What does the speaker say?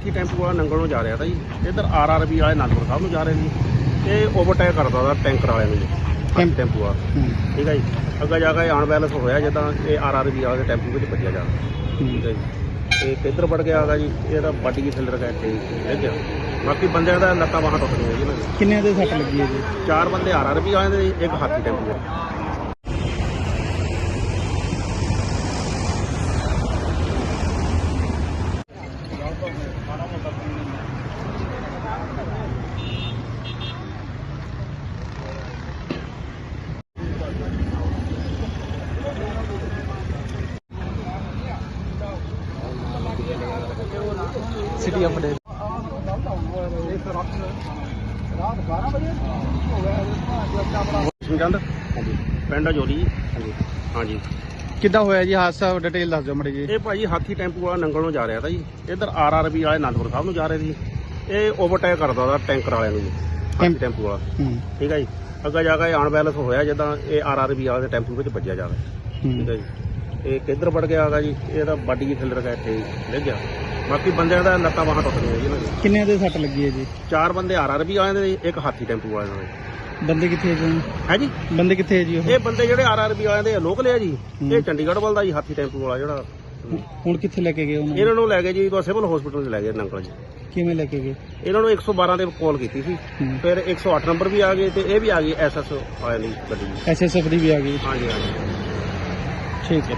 ਹਾਥੀ ਟੈਂਪੂ ਵਾਲਾ ਨੰਗਲ ਨੂੰ ਜਾ ਰਿਹਾ ਤਾ ਜੀ। ਇੱਧਰ ਆਰਆਰਬੀ ਵਾਲੇ ਅਨੰਦਪੁਰ ਸਾਹਿਬ ਨੂੰ ਜਾ ਰਹੇ ਸੀ ਇਹ ਓਵਰਟੇਕ ਕਰਦਾ ਦਾ ਟੈਂਕਰ ਵਾਲਿਆਂ ਨੂੰ ਜੀ ਟੈਂਪੂ ਆ ਠੀਕ ਹੈ ਜੀ। ਅੱਗਾ ਜਾ ਕੇ ਅਨਬੈਲੈਂਸ ਹੋਇਆ ਜਦਾਂ ਇਹ ਆਰਆਰਬੀ ਵਾਲੇ ਦੇ ਟੈਂਪੂ ਵਿੱਚ ਵੱਜਿਆ ਜਾ ਠੀਕ ਹੈ ਜੀ। ਇਹ ਕਿੱਧਰ ਵੜ ਗਿਆ ਹੈਗਾ ਜੀ ਇਹਦਾ ਬਾਡੀ ਦੀ ਥੱਲੇ ਰਗਾ ਇੱਥੇ ਡਿੱਗ ਗਿਆ ਬਾਕੀ ਬੰਦਿਆਂ ਦਾ ਲੱਤਾਂ ਬਾਹਾਂ ਟੁੱਟ ਗਈਆਂ ਜੀ ਕਿੰਨੇ ਦੇ ਸੱਟ ਲੱਗੀ ਹੈ ਜੀ? ਚਾਰ ਬੰਦੇ ਆਰਆਰਬੀ ਵਾਲੇ ਦੇ ਇੱਕ ਹਾਥੀ ਟੈਂਪੂ ਆ ਸਿਟੀ ਅਪਡੇਟ ਸਿੰਘੰਦ ਹਾਂਜੀ। ਪਿੰਡ ਹਾਂਜੀ। ਹਾਂਜੀ ਕਿੱਦਾਂ ਹੋਇਆ ਜੀ? ਹਾਦਸਾ ਡਿਟੇਲ ਦੱਸ ਦਿਓ ਮੜੀ ਜੀ। ਇਹ ਭਾਜੀ ਹਾਥੀ ਟੈਂਪੂ ਵਾਲਾ ਨੰਗਲ ਨੂੰ ਜਾ ਰਿਹਾ ਤਾ ਜੀ। ਇੱਧਰ ਆਰਆਰਬੀ ਵਾਲੇ ਅਨੰਦਪੁਰ ਸਾਹਿਬ ਨੂੰ ਜਾ ਰਹੇ ਸੀ। ਇਹ ਓਵਰਟੇਕ ਕਰਦਾ ਦਾ ਟੈਂਕਰ ਵਾਲਿਆਂ ਨੂੰ ਜੀ ਹਾਥੀ ਟੈਂਪ- ਵਾਲਾ। ਠੀਕ ਹੈ ਜੀ। ਅੱਗਾ ਜਾ ਕੇ ਅਨਬੈਲੈਂਸ ਹੋਇਆ ਜਦਾਂ ਇਹ ਆਰਆਰਬੀ ਵਾਲੇ ਦੇ ਟੈਂਪੂ ਵਿੱਚ ਵੱਜਿਆ ਜਾ ਰਿਹਾ। ਠੀਕ ਹੈ ਜੀ। ਇਹ ਕਿੱਧਰ ਵੜ ਗਿਆ ਹੈਗਾ ਜੀ? ਇਹਦਾ ਬਾਡੀ ਦੀ ਥੱਲੇ ਰਗਾ ਇੱਥੇ ਡਿੱਗ ਗਿਆ। ਬਾਕੀ ਬੰਦਿਆਂ ਦਾ ਲੱਤਾਂ ਬਾਹਾਂ ਟੁੱਟ ਗਈਆਂ ਜੀ ਇਹਨਾਂ ਦੀਆਂ। ਦੇ ਸੱਟ ਲੱਗੀ ਹੈ ਜੀ? ਚਾਰ ਬੰਦੇ ਆਰਆਰਬੀ ਵਾਲੇ ਦੇ ਇੱਕ ਹਾਥੀ ਟੈਂਪੂ ਵਾਲੇ ਦੇ। ਬੰਦੇ ਕਿੱਥੇ ਹੈ ਜੀ ਹੈ ਜੀ? ਬੰਦੇ ਕਿੱਥੇ ਹੈ ਜੀ ਉਹ? ਇਹ ਬੰਦੇ ਜਿਹੜੇ ਆਰਆਰਬੀ ਵਾਲਿਆਂ ਦੇ ਲੋਕਲ ਆ ਜੀ। ਹੂੰ। ਇਹ ਚੰਡੀਗੜ੍ਹ ਵੱਲ ਦਾ ਜੀ ਹਾਥੀ ਟੈਂਪੂ ਵਾਲਾ ਜਿਹੜਾ। ਹੁਣ ਕਿੱਥੇ ਲੈ ਕੇ ਗਏ ਉਹਨਾਂ ਨੂੰ? ਇਹਨਾਂ ਨੂੰ ਲੈ ਗਏ ਜੀ ਤੋਂ ਸਿਵਲ ਹਸਪੀਟਲ 'ਚ ਲੈ ਗਏ ਨੰਗਲ ਜੀ। ਕਿਵੇਂ ਲੈ ਕੇ ਗਏ? ਇਹਨਾਂ ਨੂੰ 112 ਤੇ ਕਾਲ ਕੀਤੀ ਸੀ। ਹੂੰ। ਫਿਰ 108 ਨੰਬਰ ਵੀ ਆ ਗਏ ਤੇ ਇਹ ਵੀ ਆ ਗਈ ਐਸਐਸ ਵਾਲਿਆਂ ਦੀ ਗੱਡੀ। ਐਸਐਸਐਫ ਦੀ ਵੀ ਆ ਗਈ। ਹਾਂਜੀ ਹਾਂਜੀ। ਠੀਕ ਹੈ।